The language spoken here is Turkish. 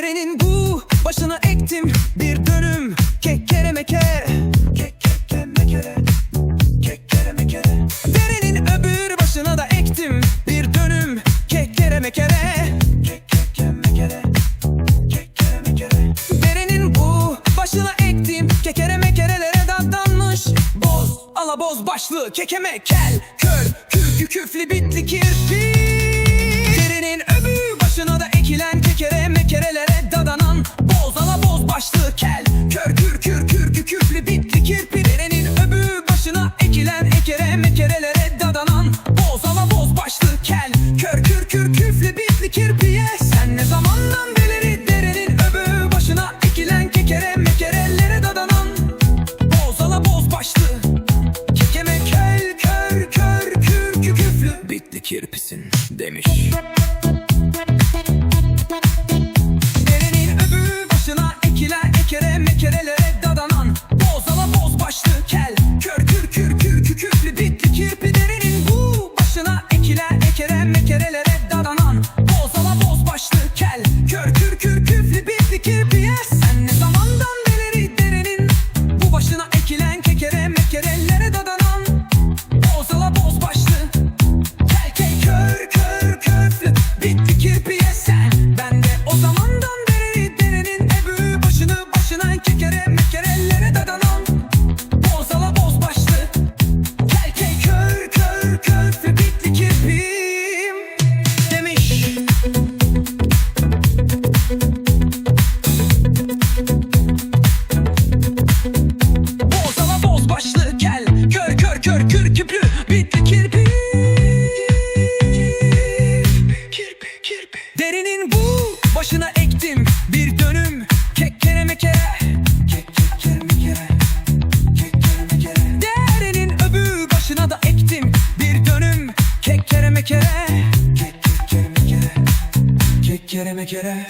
Derenin bu başına ektim bir dönüm. Kekkere meke Kek kek Kekkere mekere Kekkere mekere Derenin öbür başına da ektim bir dönüm Kekkere mekere Kekkere mekere Kekkere mekere Derenin bu başına ektim Kekere mekerelere dadanmış Boz alaboz başlı kekeme kel Kör kürkü küflü bitli kirpik Sen ne zamandan Bitti kirpiye sen başına ektim bir dönüm. Kek kereme kere? Kekkere mekere Kekkere mekere Kekkere mekere Derenin öbür başına da ektim bir dönüm. Kek kereme kere? Kekkere mekere Kekkere mekere Kekkere mekere